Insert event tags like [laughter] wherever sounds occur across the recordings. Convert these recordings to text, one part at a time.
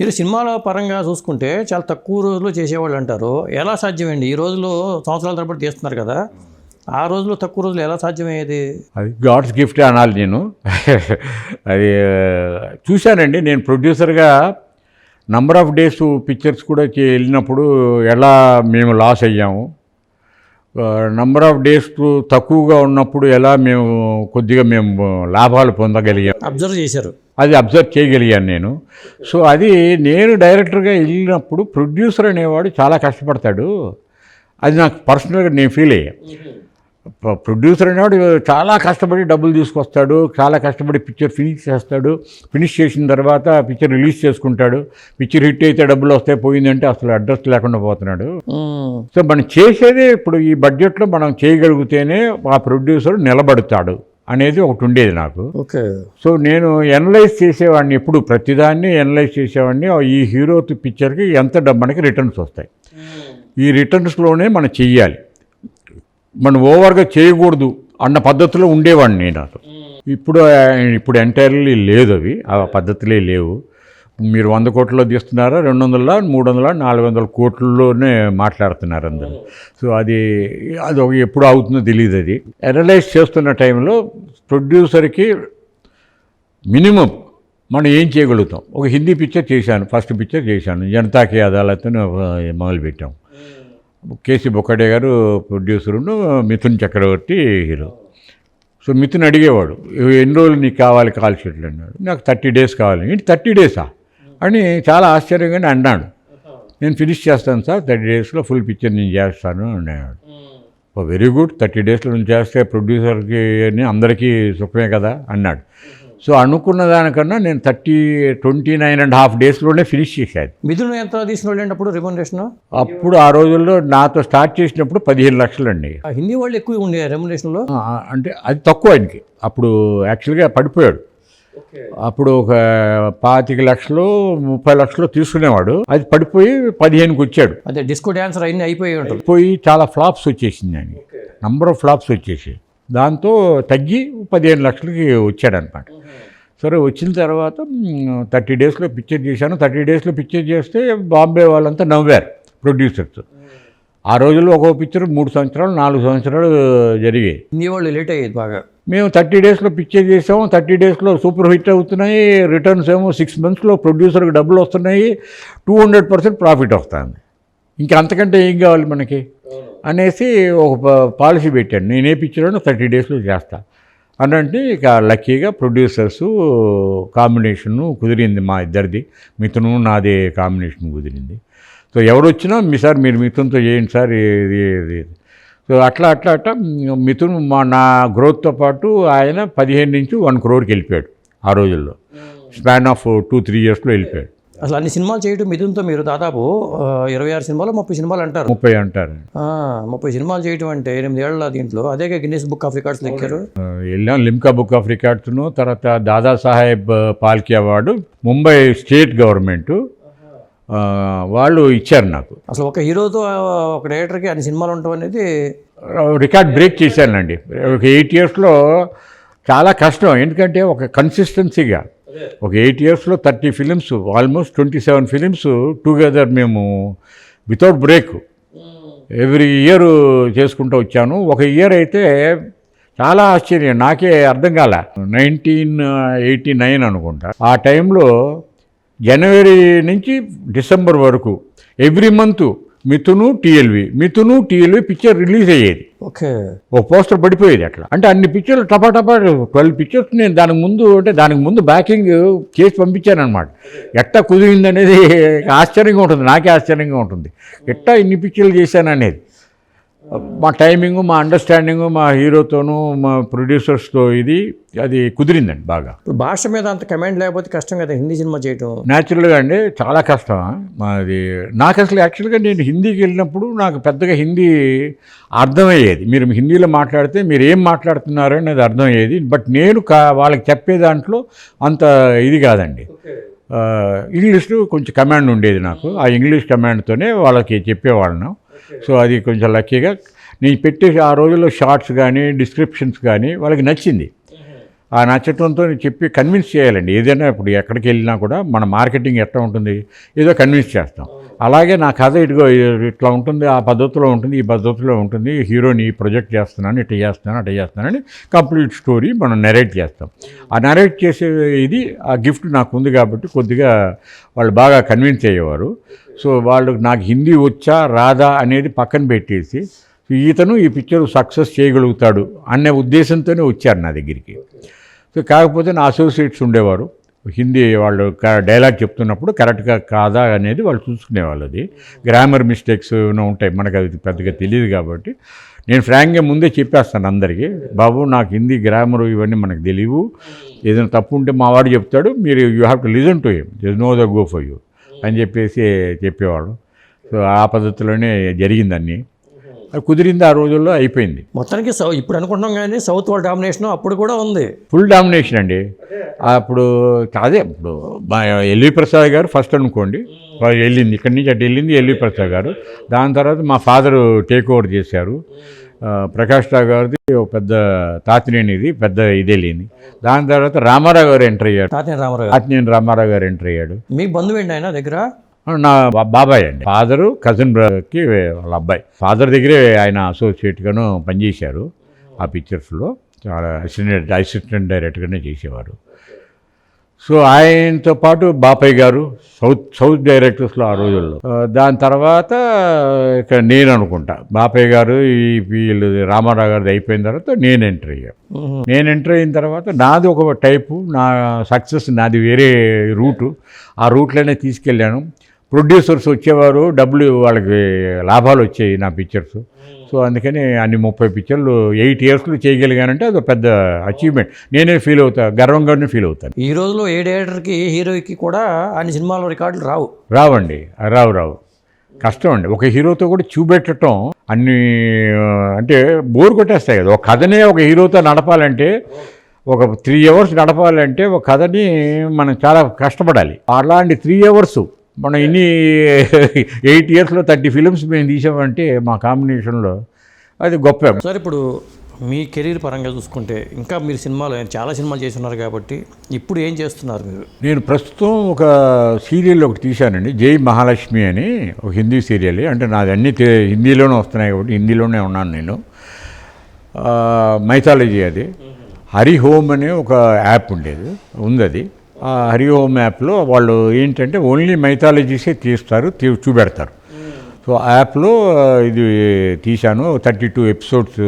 మీరు సినిమాల పరంగా చూసుకుంటే చాలా తక్కువ రోజుల్లో చేసేవాళ్ళు అంటారు. ఎలా సాధ్యమండి ఈ రోజుల్లో సంవత్సరాల తరబడి తీస్తున్నారు కదా. ఆ రోజుల్లో తక్కువ రోజులు ఎలా సాధ్యమయ్యేది? అది గాడ్స్ గిఫ్ట్ అనాలి నేను. అది చూశానండి నేను ప్రొడ్యూసర్గా నంబర్ ఆఫ్ డేస్ పిక్చర్స్ కూడా వెళ్ళినప్పుడు ఎలా మేము లాస్ అయ్యాము. నంబర్ ఆఫ్ డేస్ తక్కువగా ఉన్నప్పుడు ఎలా మేము కొద్దిగా మేము లాభాలు పొందగలిగాం. అబ్జర్వ్ చేశారు. అది అబ్జర్వ్ చేయగలిగాను నేను. సో అది నేను డైరెక్టర్గా వెళ్ళినప్పుడు ప్రొడ్యూసర్ అనేవాడు చాలా కష్టపడతాడు. అది నాకు పర్సనల్గా నేను ఫీల్ అయ్యా ప్ర- ప్రొడ్యూసర్ అనేవాడు చాలా కష్టపడి డబ్బులు తీసుకొస్తాడు చాలా కష్టపడి పిక్చర్ ఫినిష్ చేస్తాడు. ఫినిష్ చేసిన తర్వాత పిక్చర్ రిలీజ్ చేసుకుంటాడు. పిక్చర్ హిట్ అయితే డబ్బులు వస్తాయి పోయిందంటే అసలు అడ్రస్ లేకుండా పోతున్నాడు. సో మనం చేసేది ఇప్పుడు ఈ బడ్జెట్లో మనం చేయగలిగితేనే ఆ ప్రొడ్యూసర్ నిలబడతాడు. అనేది ఒకటి ఉండేది నాకు. ఓకే. సో నేను ఎనలైజ్ చేసేవాడిని ఎప్పుడు ప్రతిదాన్ని ఎనలైజ్ చేసేవాడిని. ఈ హీరో పిక్చర్కి ఎంత మనకి రిటర్న్స్ వస్తాయి. ఈ రిటర్న్స్లోనే మనం చెయ్యాలి. మనం ఓవర్గా చేయకూడదు అన్న పద్ధతిలో ఉండేవాడిని నేను ఇప్పుడు ఇప్పుడు ఎంటైర్లీ లేదు అవి ఆ పద్ధతులే లేవు. మీరు వంద కోట్లలో తీస్తున్నారా? రెండు వందల మూడు వందల నాలుగు వందల కోట్లలోనే మాట్లాడుతున్నారు అందరూ. సో అది అది ఒక ఎప్పుడు అవుతుందో తెలియదు అది. అనలైజ్ చేస్తున్న టైంలో ప్రొడ్యూసర్కి మినిమం మనం ఏం చేయగలుగుతాం? ఒక హిందీ పిక్చర్ చేశాను ఫస్ట్ పిక్చర్ చేశాను. జనతాకి అదాలత్ మొదలుపెట్టాం. కేసీ బొక్కడే గారు ప్రొడ్యూసరును మిథున్ చక్రవర్తి హీరో. సో మిథున్ అడిగేవాడు ఎన్ని రోజులు నీకు కావాలి కాల్ షీట్లు? అన్నాడు. నాకు థర్టీ డేస్ కావాలి. ఏంటి థర్టీ డేసా? అని చాలా ఆశ్చర్యంగానే అన్నాడు. నేను ఫినిష్ చేస్తాను సార్ థర్టీ డేస్లో ఫుల్ పిక్చర్ నేను చేస్తాను అన్నాడు. ఓ వెరీ గుడ్ థర్టీ డేస్లో నేను చేస్తే ప్రొడ్యూసర్కి అని అందరికీ సుఖమే కదా అన్నాడు. సో అనుకున్న దానికన్నా నేను thirty twenty nine and half డేస్లోనే ఫినిష్ చేశాను. మిథున్ ఎంత తీసుకున్నాడు అప్పుడు రెమ్యునరేషన్ అప్పుడు ఆ రోజుల్లో నాతో స్టార్ట్ చేసినప్పుడు పదిహేను లక్షలండి. ఆ హిందీ వాళ్ళు ఎక్కువ ఉండే రెమ్యునరేషన్లో అంటే అది తక్కువ ఆయనకి. అప్పుడు యాక్చువల్గా పడిపోయాడు. అప్పుడు ఒక పాతిక లక్షలు ముప్పై లక్షలు తీసుకునేవాడు. అది పడిపోయి పదిహేనుకి వచ్చాడు. అదే డిస్కో డాన్సర్ అన్నీ అయిపోయి పోయి చాలా ఫ్లాప్స్ వచ్చేసింది ఆయన నంబర్ ఆఫ్ ఫ్లాప్స్ వచ్చేసి. దాంతో తగ్గి పదిహేను లక్షలకి వచ్చాడనమాట. సరే వచ్చిన తర్వాత థర్టీ డేస్లో పిక్చర్ చేశాను. థర్టీ డేస్లో పిక్చర్ చేస్తే బాంబే వాళ్ళంతా నవ్వారు ప్రొడ్యూసర్స్. ఆ రోజుల్లో ఒక్కో పిక్చర్ మూడు సంవత్సరాలు నాలుగు సంవత్సరాలు జరిగాయి. హిందీ వాళ్ళు లేట్ అయ్యేది బాగా. మేము థర్టీ డేస్లో పిక్చర్ చేసాము. థర్టీ డేస్లో సూపర్ హిట్ అవుతున్నాయి. రిటర్న్స్ ఏమో సిక్స్ మంత్స్లో ప్రొడ్యూసర్కి డబ్బులు వస్తున్నాయి. టూ హండ్రెడ్ పర్సెంట్ ప్రాఫిట్ వస్తుంది ఇంకా అంతకంటే ఏం కావాలి మనకి? అనేసి ఒక ప- పాలసీ పెట్టాను. నేను ఏ పిక్చర్ థర్టీ డేస్లో చేస్తా. అని అంటే ఇక లక్కీగా ప్రొడ్యూసర్స్ కాంబినేషను కుదిరింది మా ఇద్దరిది. మిథును నాది కాంబినేషన్ కుదిరింది. సో ఎవరు వచ్చినా మీ సార్ మీరు మిథున్తో చేయండి సార్. ఇది. సో అట్లా అట్లా అట్లా మిథున్ మా నా గ్రోత్తో పాటు ఆయన పదిహేను నుంచి వన్ క్రోర్కి వెళ్ళిపోయాడు ఆ రోజుల్లో. స్పాన్ ఆఫ్ టూ త్రీ ఇయర్స్లో వెళ్ళిపోయాడు. అసలు అన్ని సినిమాలు చేయటం మిథున్తో మీరు దాదాపు ఇరవై ఆరు సినిమాలు ముప్పై సినిమాలు అంటారు. ముప్పై అంటారు. ముప్పై సినిమాలు చేయటం అంటే ఎనిమిది ఏళ్ళ దీంట్లో. అదే గిన్నెస్ బుక్ ఆఫ్ రికార్డ్స్ ఎక్కారు వెళ్ళాం లిమ్కా బుక్ ఆఫ్ రికార్డ్స్ను తర్వాత Dadasaheb Phalke award Mumbai state government. వాళ్ళు ఇచ్చారు నాకు. అసలు ఒక హీరోతో ఒక డైరెక్టర్కి అన్ని సినిమాలు ఉండటం అనేది రికార్డ్ బ్రేక్ చేశానండి. ఒక ఎయిట్ ఇయర్స్లో చాలా కష్టం. ఎందుకంటే ఒక కన్సిస్టెన్సీగా ఒక ఎయిట్ ఇయర్స్లో thirty films almost twenty seven films together మేము వితౌట్ బ్రేక్. ఎవ్రీ ఇయర్ చేసుకుంటూ వచ్చాను. ఒక ఇయర్ అయితే చాలా ఆశ్చర్యం. నాకే అర్థం కాల. నైన్టీన్ ఎయిటీ నైన్ అనుకుంటా. ఆ టైంలో జనవరి నుంచి డిసెంబర్ వరకు every month మిథును TLV. మిథును TLV picture release అయ్యేది. ఓకే. ఓ పోస్టర్ పడిపోయేది అట్లా అంటే అన్ని పిక్చర్లు టపా టపా ట్వెల్వ్ పిక్చర్స్ నేను దానికి ముందు అంటే దానికి ముందు బ్యాకింగ్ చేసి పంపించాను అనమాట ఎట్టా కుదిరింది అనేది ఆశ్చర్యంగా ఉంటుంది. నాకే ఆశ్చర్యంగా ఉంటుంది. ఎట్టా ఇన్ని పిక్చర్లు చేశాను అనేది మా టైమింగ్ మా అండర్స్టాండింగ్ మా హీరోతోనూ మా ప్రొడ్యూసర్స్తో ఇది అది కుదిరిందండి బాగా. ఇప్పుడు భాష మీద అంత కమాండ్ లేకపోతే కష్టం కదా హిందీ సినిమా చేయటం. న్యాచురల్గా అండి చాలా కష్టం. మాది నాకు అసలు యాక్చువల్గా నేను హిందీకి వెళ్ళినప్పుడు నాకు పెద్దగా హిందీ అర్థమయ్యేది. మీరు హిందీలో మాట్లాడితే మీరు ఏం మాట్లాడుతున్నారు అనేది అర్థమయ్యేది. బట్ నేను వాళ్ళకి చెప్పే దాంట్లో అంత ఇది కాదండి. ఆ, ఇంగ్లీష్ కొంచెం కమాండ్ ఉండేది నాకు. ఆ ఇంగ్లీష్ కమాండ్తోనే వాళ్ళకి చెప్పేవాళ్ళను సో అది కొంచెం లక్కీగా నేను పెట్టే ఆ రోజుల్లో షార్ట్స్ కానీ డిస్క్రిప్షన్స్ కానీ వాళ్ళకి నచ్చింది. ఆ నచ్చటంతో చెప్పి కన్విన్స్ చేయాలండి. ఏదైనా ఇప్పుడు ఎక్కడికి వెళ్ళినా కూడా మన మార్కెటింగ్ ఎట్లా ఉంటుంది? ఏదో కన్విన్స్ చేస్తాం. అలాగే నా కథ ఇటుగో ఇట్లా ఉంటుంది ఆ పద్ధతిలో ఉంటుంది ఈ పద్ధతిలో ఉంటుంది హీరోని ప్రొజెక్ట్ చేస్తున్నాను ఇట్లా చేస్తున్నాను అట్లా చేస్తున్నానని కంప్లీట్ స్టోరీ మనం నెరేట్ చేస్తాం. ఆ నెరేట్ చేసే ఇది ఆ గిఫ్ట్ నాకు ఉంది కాబట్టి కొద్దిగా వాళ్ళు బాగా కన్విన్స్ అయ్యేవారు. సో వాళ్ళు నాకు హిందీ వచ్చా రాదా అనేది పక్కన పెట్టేసి ఈతను ఈ పిక్చర్ సక్సెస్ చేయగలుగుతాడు అనే ఉద్దేశంతోనే వచ్చారు నా దగ్గరికి. సో కాకపోతే నా అసోసియేట్స్ ఉండేవారు. హిందీ వాళ్ళు క- డైలాగ్ చెప్తున్నప్పుడు కరెక్ట్గా కాదా అనేది వాళ్ళు చూసుకునేవాళ్ళు అది. గ్రామర్ మిస్టేక్స్ ఉంటాయి మనకు అది పెద్దగా తెలియదు కాబట్టి. నేను ఫ్రాంక్గా ముందే చెప్పేస్తాను అందరికీ బాబు నాకు హిందీ గ్రామర్ ఇవన్నీ మనకు తెలియవు ఏదైనా తప్పు ఉంటే మా వాడు చెప్తాడు మీరు you have to listen to him. This no the go for you. అని చెప్పేసి చెప్పేవాడు సో ఆ పద్ధతిలోనే జరిగిందన్నీ అది కుదిరింది ఆ రోజుల్లో అయిపోయింది. మొత్తానికి సౌ ఇప్పుడు అనుకుంటున్నాం కానీ సౌత్ వాళ్ళ డామినేషన్ అప్పుడు కూడా ఉంది. ఫుల్ డామినేషన్ అండి. అప్పుడు అదే ఇప్పుడు మా ఎల్వి ప్రసాద్ గారు ఫస్ట్ అనుకోండి వాళ్ళు వెళ్ళింది ఇక్కడి నుంచి అటు వెళ్ళింది ఎల్వి ప్రసాద్ గారు. దాని తర్వాత మా ఫాదర్ టేక్ ఓవర్ చేశారు. ప్రకాష్ రావు గారిది ఒక పెద్ద తాతినేనిది పెద్ద ఇది వెళ్ళింది దాని తర్వాత రామారావు గారు ఎంటర్ అయ్యాడు తాతయ్య రామారావు తాతినేని రామారావు గారు ఎంటర్ అయ్యాడు. మీకు బంధువేండి ఆయన దగ్గర? నా బాబాయ్ అండి. ఫాదరు కజిన్ బ్రదర్కి వాళ్ళ అబ్బాయి. ఫాదర్ దగ్గరే ఆయన అసోసియేట్గాను పనిచేశారు ఆ పిక్చర్స్లో చాలా అసిస్టెంట్ అసిస్టెంట్ డైరెక్టర్గానే చేసేవారు. సో ఆయనతో పాటు బాపయ్య గారు సౌత్ సౌత్ డైరెక్టర్స్లో ఆ రోజుల్లో. దాని తర్వాత ఇక నేను అనుకుంటా. బాపయ్య గారు ఈ వీళ్ళు రామారావు గారిది అయిపోయిన తర్వాత నేను ఎంటర్ అయ్యాను. నేను ఎంటర్ అయిన తర్వాత నాది ఒక టైపు నా సక్సెస్ నాది వేరే రూటు. ఆ రూట్లోనే తీసుకెళ్ళాను. ప్రొడ్యూసర్స్ వచ్చేవారు డబ్బులు వాళ్ళకి లాభాలు వచ్చాయి నా పిక్చర్స్. సో అందుకని అన్ని ముప్పై పిక్చర్లు ఎయిట్ ఇయర్స్లో చేయగలిగానంటే అది ఒక పెద్ద అచీవ్మెంట్. నేనే ఫీల్ అవుతా గర్వంగానే ఫీల్ అవుతాను. ఈ రోజులో ఏ డైరెక్టర్కి ఏ హీరోకి కూడా అన్ని సినిమాలో రికార్డులు రావు. రావండి రావు రావు. కష్టం అండి. ఒక హీరోతో కూడా చూపెట్టడం అన్ని అంటే బోర్ కొట్టేస్తాయి కదా. ఒక కథనే ఒక హీరోతో నడపాలంటే ఒక త్రీ అవర్స్ నడపాలంటే ఒక కథని మనం చాలా కష్టపడాలి. అలాంటి త్రీ అవర్స్ మనం ఇన్ని ఎయిట్ ఇయర్స్లో థర్టీ ఫిలిమ్స్ మేము తీసామంటే మా కాంబినేషన్లో అది గొప్ప. సార్ ఇప్పుడు మీ కెరీర్ పరంగా చూసుకుంటే ఇంకా మీరు సినిమాలు చాలా సినిమాలు చేసి ఉన్నారు కాబట్టి ఇప్పుడు ఏం చేస్తున్నారు మీరు? నేను ప్రస్తుతం ఒక సీరియల్ ఒకటి తీశానండి జై మహాలక్ష్మి అని ఒక హిందీ సీరియల్. అంటే నాది అన్ని హిందీలోనే వస్తున్నాయి కాబట్టి హిందీలోనే ఉన్నాను నేను. మైథాలజీ అది. హరి హోమ్ అనే ఒక యాప్ ఉండేది ఉంది అది హరి హోమ్ యాప్లో వాళ్ళు ఏంటంటే ఓన్లీ మైథాలజీసే తీస్తారు తీ- చూపెడతారు సో ఆ యాప్లో ఇది తీశాను థర్టీ టూ ఎపిసోడ్స్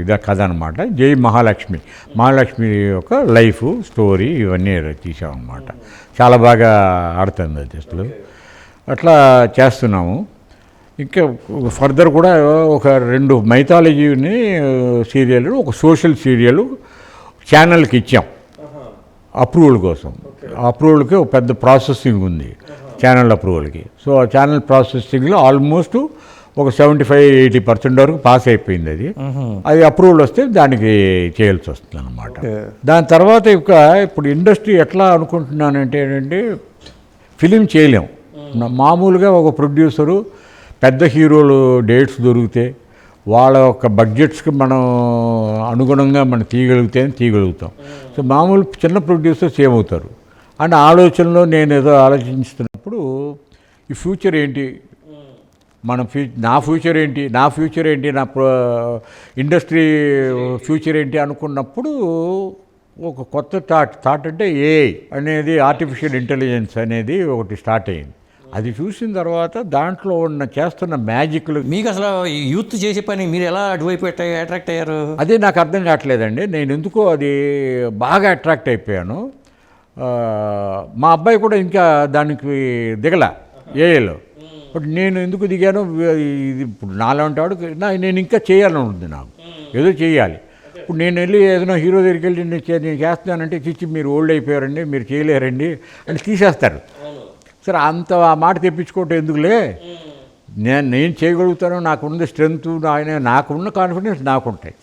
ఇదే కథ అనమాట జై మహాలక్ష్మి. మహాలక్ష్మి యొక్క లైఫ్ స్టోరీ ఇవన్నీ తీసామన్నమాట చాలా బాగా ఆడుతుంది అది అసలు. అట్లా చేస్తున్నాము. ఇంకా ఫర్దర్ కూడా ఒక రెండు మైథాలజీని సీరియల్ ఒక సోషల్ సీరియల్ ఛానల్కి ఇచ్చాం. అప్రూవల్ కోసం. అప్రూవల్కి ఒక పెద్ద ప్రాసెసింగ్ ఉంది ఛానల్ అప్రూవల్కి. సో ఆ ఛానల్ ప్రాసెసింగ్లో ఆల్మోస్ట్ ఒక సెవెంటీ ఫైవ్ ఎయిటీ పర్సెంట్ వరకు పాస్ అయిపోయింది అది. అది అప్రూవల్ వస్తే దానికి చేయాల్సి వస్తుంది అనమాట దాని తర్వాత ఇక ఇప్పుడు ఇండస్ట్రీ ఎట్లా అనుకుంటున్నానంటే ఏంటంటే ఫిలిం చేయలేం. నా- మామూలుగా ఒక ప్రొడ్యూసరు పెద్ద హీరోలు డేట్స్ దొరికితే వాళ్ళ యొక్క బడ్జెట్స్కి మనం అనుగుణంగా మనం తీయగలిగితే. తీయగలుగుతాం సో మామూలు చిన్న ప్రొడ్యూసర్స్ ఏమవుతారు అండ్ ఆలోచనలో నేను ఏదో ఆలోచిస్తున్నప్పుడు ఈ ఫ్యూచర్ ఏంటి? మన ఫ్యూ నా ఫ్యూచర్ ఏంటి? నా ఫ్యూచర్ ఏంటి? నా ఇండస్ట్రీ ఫ్యూచర్ ఏంటి అనుకున్నప్పుడు ఒక కొత్త థాట్ థాట్ అంటే ఏఐ అనేది ఆర్టిఫిషియల్ ఇంటెలిజెన్స్ అనేది ఒకటి స్టార్ట్ అయింది. అది చూసిన తర్వాత దాంట్లో ఉన్న చేస్తున్న మ్యాజిక్లు మీకు అసలు యూత్ చేసే పని మీరు ఎలా అటువైపు అట్రాక్ట్ అయ్యారు? అదే నాకు అర్థం కావట్లేదండి. నేను ఎందుకో అది బాగా అట్రాక్ట్ అయిపోయాను. మా అబ్బాయి కూడా ఇంకా దానికి దిగల ఏఏలో. బట్ నేను ఎందుకు దిగాను? ఇది ఇప్పుడు నాలాంటి వాడు నా నేను ఇంకా చేయాలని ఉంటుంది నాకు. ఏదో చేయాలి. ఇప్పుడు నేను వెళ్ళి ఏదైనా హీరో దగ్గరికి వెళ్ళి నేను చేస్తున్నానంటే చిచ్చి మీరు ఓల్డ్ అయిపోయారండి మీరు చేయలేరండి అని తీసేస్తారు. సరే అంత ఆ మాట తెప్పించుకోవటం ఎందుకులే? నేను నేను చేయగలుగుతాను నాకున్న స్ట్రెంగ్త్ ఆయన నాకున్న కాన్ఫిడెన్స్ నాకుంటాయి.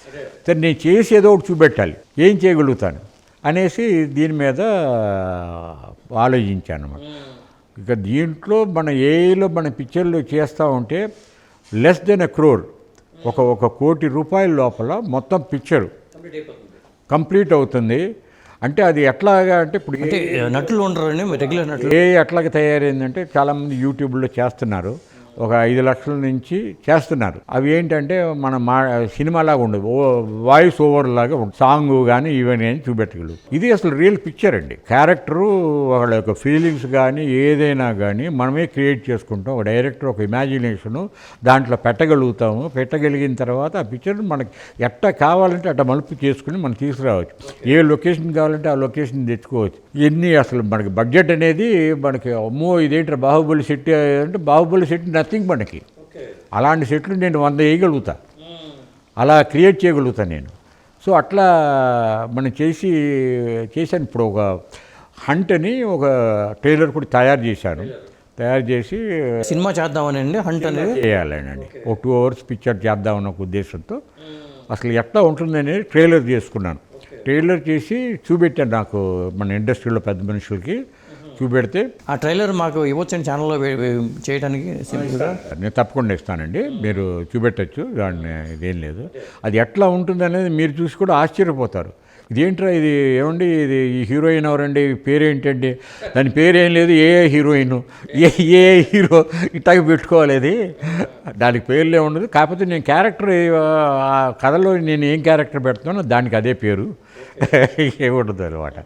సరే నేను చేసి ఏదో ఒకటి చూపెట్టాలి. ఏం చేయగలుగుతాను? అనేసి దీని మీద ఆలోచించాను అన్నమాట ఇక దీంట్లో మన ఏలో మన పిక్చర్లు చేస్తూ ఉంటే లెస్ దెన్ ఎ క్రోర్ ఒక ఒక కోటి రూపాయల లోపల మొత్తం పిక్చరు కంప్లీట్ అవుతుంది. అంటే అది ఎట్లాగా అంటే ఇప్పుడు నటులు ఉండరండి రెగ్యులర్ నటులు. ఏ ఎట్లాగ తయారైందంటే చాలామంది యూట్యూబ్లో చేస్తున్నారు. ఒక ఐదు లక్షల నుంచి చేస్తున్నారు. అవి ఏంటంటే మన మా సినిమాలాగా ఉండదు. ఓ వాయిస్ ఓవర్ లాగా ఉంటుంది సాంగ్ కానీ ఇవన్నీ అని చూపెట్టగలరు ఇది అసలు రియల్ పిక్చర్ అండి. క్యారెక్టరు వాళ్ళ యొక్క ఫీలింగ్స్ కానీ ఏదైనా కానీ మనమే క్రియేట్ చేసుకుంటాం. ఒక డైరెక్టర్ ఒక ఇమాజినేషను దాంట్లో పెట్టగలుగుతాము. పెట్టగలిగిన తర్వాత ఆ పిక్చర్ మనకి ఎట్ట కావాలంటే అట్ట మలుపు చేసుకుని మనం తీసుకురావచ్చు. ఏ లొకేషన్ కావాలంటే ఆ లొకేషన్ తెచ్చుకోవచ్చు. ఇన్ని అసలు మనకి బడ్జెట్ అనేది మనకి అమ్మో ఇదేంటి బాహుబలి సెట్ అంటే బాహుబలి సెట్ నథింగ్ మనకి అలాంటి సెట్లు నేను వంద వేయగలుగుతా. అలా క్రియేట్ చేయగలుగుతాను నేను. సో అట్లా మనం చేసి చేశాను. ఇప్పుడు ఒక హంట్ అని ఒక ట్రైలర్ కూడా తయారు చేశాను. తయారు చేసి సినిమా చేద్దామని అండి హంట్ అనేది? చేయాలనండి. ఒక టూ అవర్స్ పిక్చర్ చేద్దామన్న ఒక ఉద్దేశంతో. అసలు ఎట్లా ఉంటుందని ట్రైలర్ చేసుకున్నాను. ట్రైలర్ చేసి చూపెట్టాను నాకు మన ఇండస్ట్రీలో పెద్ద మనుషులకి. చూపెడితే ఆ ట్రైలర్ మాకు ఇవ్వచ్చండి ఛానల్లో చేయడానికి సింపుల్గా నేను తప్పకుండా ఇస్తానండి. మీరు చూపెట్టచ్చు దాన్ని ఇదేం లేదు. అది ఎట్లా ఉంటుంది అనేది మీరు చూసి కూడా ఆశ్చర్యపోతారు. ఇదేంట్రా ఇది ఏమండి ఇది ఈ హీరోయిన్ ఎవరండి పేరేంటండి? దాని పేరేం లేదు ఏ ఏ హీరోయిన్ ఏ ఏ హీరో ఇట్లాగే పెట్టుకోవాలి అది. దానికి పేర్లే ఉండదు. కాకపోతే నేను క్యారెక్టర్ ఆ కథలో నేను ఏం క్యారెక్టర్ పెడుతున్నానో దానికి అదే పేరు. [laughs] ఏముండదు అనమాట